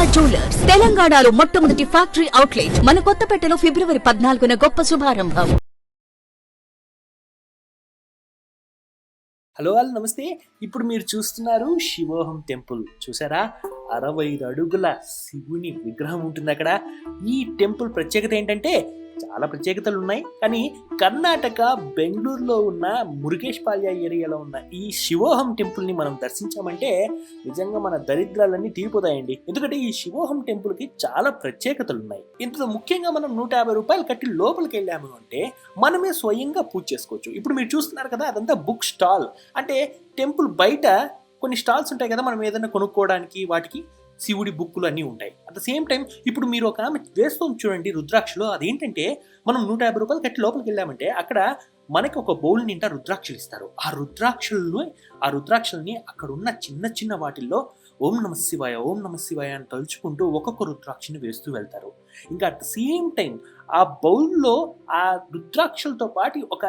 Sharada jewellers తెలంగాణలో మొట్టమొదటి factory outlet మన కొత్తపేటలో ఫిబ్రవరి పద్నాలుగున గొప్ప శుభారంభం. హలో వాళ్ళు నమస్తే. ఇప్పుడు మీరు చూస్తున్నారు శివోహం టెంపుల్. చూసారా? అరవై ఐదు అడుగుల శివుని విగ్రహం ఉంటుంది అక్కడ ఈ టెంపుల్ ప్రత్యేకత ఏంటంటే చాలా ప్రత్యేకతలు ఉన్నాయి. కానీ కర్ణాటక బెంగళూరులో ఉన్న మురుగేష్పాల్య ఏరియాలో ఉన్న ఈ శివోహం టెంపుల్ని మనం దర్శించామంటే నిజంగా మన దరిద్రాలన్నీ తీరిపోతాయండి. ఎందుకంటే ఈ శివోహం టెంపుల్కి చాలా ప్రత్యేకతలు ఉన్నాయి. ఇందులో ముఖ్యంగా మనం నూట యాభై రూపాయలు కట్టి లోపలికి వెళ్ళాము అంటే మనమే స్వయంగా పూజ చేసుకోవచ్చు. ఇప్పుడు మీరు చూస్తున్నారు కదా అదంతా బుక్ స్టాల్. అంటే టెంపుల్ బయట కొన్ని స్టాల్స్ ఉంటాయి కదా మనం ఏదైనా కొనుక్కోవడానికి వాటికి. శివుడి బుక్కులు అన్నీ ఉంటాయి. అట్ ద సేమ్ టైం ఇప్పుడు మీరు ఒక ఆమె వేస్తుంది చూడండి రుద్రాక్షలో అదేంటంటే మనం నూట యాభై రూపాయలు కట్టి లోపలికి వెళ్ళామంటే అక్కడ మనకి ఒక బౌల్ నిండా రుద్రాక్షలు ఇస్తారు. ఆ రుద్రాక్షలను ఆ రుద్రాక్షల్ని అక్కడ ఉన్న చిన్న చిన్న వాటిల్లో ఓం నమ శివాయ ఓం నమ శివాయ అని తలుచుకుంటూ ఒక్కొక్క రుద్రాక్షని వేస్తూ వెళ్తారు. ఇంకా అట్ ద సేమ్ టైం ఆ బౌల్లో ఆ రుద్రాక్షలతో పాటు ఒక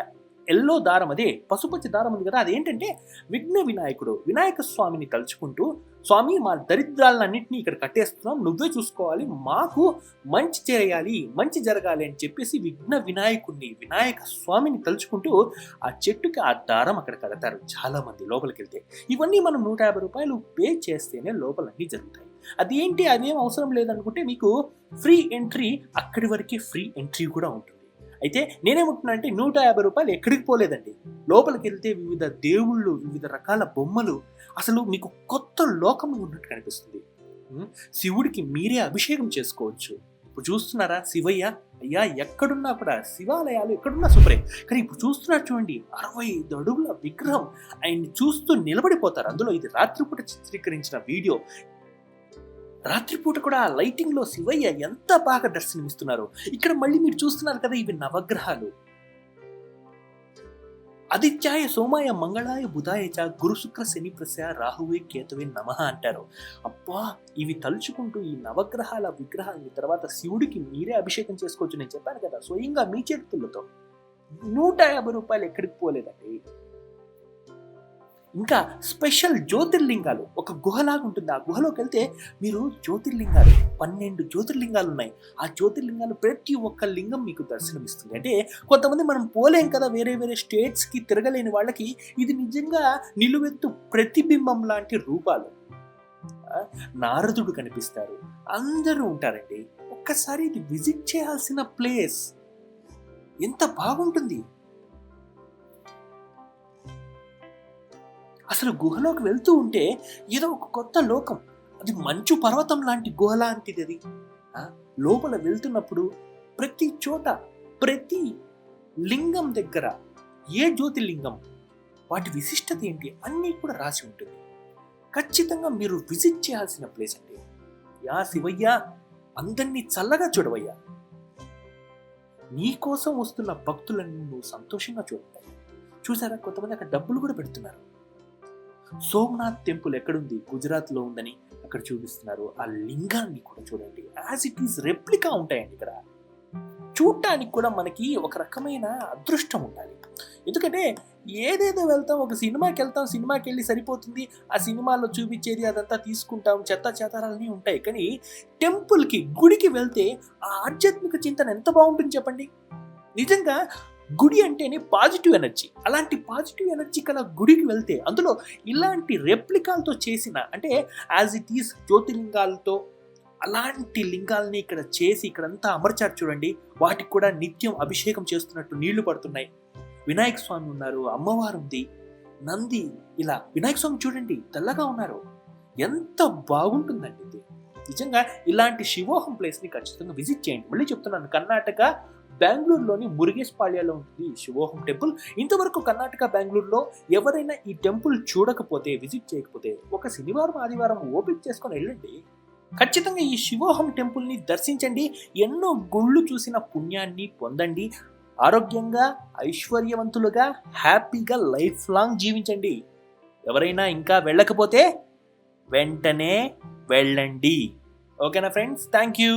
ఎల్లో దారం అదే పసుపచ్చి దారం ఉంది కదా అదేంటంటే విఘ్న వినాయకుడు వినాయక స్వామిని తలుచుకుంటూ స్వామి మా దరిద్రాలన్నింటినీ ఇక్కడ కట్టేస్తున్నాం నువ్వే చూసుకోవాలి మాకు మంచి చేయాలి మంచి జరగాలి అని చెప్పేసి విఘ్న వినాయకుడిని వినాయక స్వామిని తలుచుకుంటూ ఆ చెట్టుకి ఆ దారం అక్కడ కడతారు చాలా మంది లోపలికి వెళ్తే ఇవన్నీ మనం నూట యాభై రూపాయలు పే చేస్తేనే లోపలన్నీ జరుగుతాయి. అది ఏంటి అదేం అవసరం లేదనుకుంటే మీకు ఫ్రీ ఎంట్రీ అక్కడి వరకే ఫ్రీ ఎంట్రీ కూడా ఉంటుంది. అయితే నేనేమంటున్నా అంటే నూట యాభై రూపాయలు ఎక్కడికి పోలేదండి. లోపలికి వెళ్తే వివిధ దేవుళ్ళు వివిధ రకాల బొమ్మలు అసలు మీకు కొత్త లోకం ఉన్నట్టు కనిపిస్తుంది. శివుడికి మీరే అభిషేకం చేసుకోవచ్చు. ఇప్పుడు చూస్తున్నారా శివయ్య? అయ్యా ఎక్కడున్నా కూడా శివాలయాలు ఎక్కడున్నా సూపరే కానీ ఇప్పుడు చూస్తున్నారు చూడండి అరవై ఐదు అడుగుల విగ్రహం. ఆయన్ని చూస్తూ నిలబడిపోతారు. అందులో ఇది రాత్రిపూట చిత్రీకరించిన వీడియో. రాత్రిపూట కూడా ఆ లైటింగ్లో శివయ్య ఎంత బాగా దర్శనమిస్తున్నారు. ఇక్కడ మళ్ళీ మీరు చూస్తున్నారు కదా ఇవి నవగ్రహాలు. ఆదిత్యాయ సోమాయ మంగళాయ బుధాయ చ గురు శుక్ర శని ప్రస రాహువే కేతువే నమ అంటారు. అబ్బా! ఇవి తలుచుకుంటూ ఈ నవగ్రహాల విగ్రహాన్ని తర్వాత శివుడికి మీరే అభిషేకం చేసుకోవచ్చు. నేను చెప్పాను కదా స్వయంగా మీ చేతులతో నూట యాభై రూపాయలు ఎక్కడికి పోలేదండి? ఇంకా స్పెషల్ జ్యోతిర్లింగాలు. ఒక గుహలాగా ఉంటుంది. ఆ గుహలోకి వెళ్తే మీరు జ్యోతిర్లింగాలు పన్నెండు జ్యోతిర్లింగాలు ఉన్నాయి ఆ జ్యోతిర్లింగాలు ప్రతి ఒక్క లింగం మీకు దర్శనమిస్తుంది. అంటే కొంతమంది మనం పోలేం కదా వేరే వేరే స్టేట్స్కి తిరగలేని వాళ్ళకి ఇది నిజంగా నిలువెత్తు ప్రతిబింబం లాంటి రూపాలు. నారదుడు కనిపిస్తారు. అందరూ ఉంటారండి. ఒక్కసారి ఇది విజిట్ చేయాల్సిన ప్లేస్. ఎంత బాగుంటుంది. అసలు గుహలోకి వెళ్తూ ఉంటే ఏదో ఒక కొత్త లోకం. అది మంచు పర్వతం లాంటి గుహ లాంటిది అది. లోపల వెళ్తున్నప్పుడు ప్రతి చోట ప్రతి లింగం దగ్గర ఏ జ్యోతిర్లింగం వాటి విశిష్టత ఏంటి అన్నీ కూడా రాసి ఉంటుంది. ఖచ్చితంగా మీరు విజిట్ చేయాల్సిన ప్లేస్ అండి యా శివయ్య అందరినీ చల్లగా చూడవయ్యా. నీకోసం వస్తున్న భక్తులను నువ్వు సంతోషంగా చూడతాయి. చూసారా? కొంతమంది అక్కడ డబ్బులు కూడా పెడుతున్నారు. సోమనాథ్ టెంపుల్ ఎక్కడుంది? గుజరాత్లో ఉందని అక్కడ చూపిస్తున్నారు. ఆ లింగాన్ని కూడా చూడండి. యాజ్ ఇట్ ఈస్ రెప్లికా ఉంటాయండి ఇక్కడ. చూడటానికి కూడా మనకి ఒక రకమైన అదృష్టం ఉండాలి. ఎందుకంటే ఏదేదో వెళ్తాం ఒక సినిమాకి వెళ్తాం సినిమాకి వెళ్ళి సరిపోతుంది. ఆ సినిమాలో చూపించేది అదంతా తీసుకుంటాం చెత్త చెతారాలన్నీ ఉంటాయి. కానీ టెంపుల్కి గుడికి వెళ్తే ఆ ఆధ్యాత్మిక చింతన ఎంత బాగుంటుంది చెప్పండి? నిజంగా గుడి అంటేనే పాజిటివ్ ఎనర్జీ. అలాంటి పాజిటివ్ ఎనర్జీ కల గుడికి వెళ్తే అందులో ఇలాంటి రెప్లికాలతో చేసిన అంటే యాజ్ ఇట్ ఈస్ జ్యోతిర్లింగాలతో అలాంటి లింగాల్ని ఇక్కడ చేసి ఇక్కడంతా అమర్చారు చూడండి. వాటికి కూడా నిత్యం అభిషేకం చేస్తున్నట్టు నీళ్ళు పడుతున్నాయి. వినాయక స్వామి ఉన్నారు అమ్మవారు ఉంది. నంది ఇలా వినాయక స్వామి చూడండి తెల్లగా ఉన్నారు. ఎంత బాగుంటుందండి ఇది. నిజంగా ఇలాంటి శివోహం ప్లేస్ని ఖచ్చితంగా విజిట్ చేయండి. మళ్ళీ చెప్తున్నాను కర్ణాటక బెంగళూరులోని మురుగేష్పాళ్యలో ఉంటుంది ఈ శివోహం టెంపుల్. ఇంతవరకు కర్ణాటక బెంగళూరులో ఎవరైనా ఈ టెంపుల్ చూడకపోతే విజిట్ చేయకపోతే ఒక శనివారం ఆదివారం ఓపెన్ చేసుకొని వెళ్ళండి. ఖచ్చితంగా ఈ శివోహం టెంపుల్ని దర్శించండి. ఎన్నో గుళ్ళు చూసిన పుణ్యాన్ని పొందండి. ఆరోగ్యంగా ఐశ్వర్యవంతులుగా హ్యాపీగా లైఫ్ లాంగ్ జీవించండి. ఎవరైనా ఇంకా వెళ్ళకపోతే వెంటనే వెళ్ళండి. ఓకేనా ఫ్రెండ్స్? Thank you.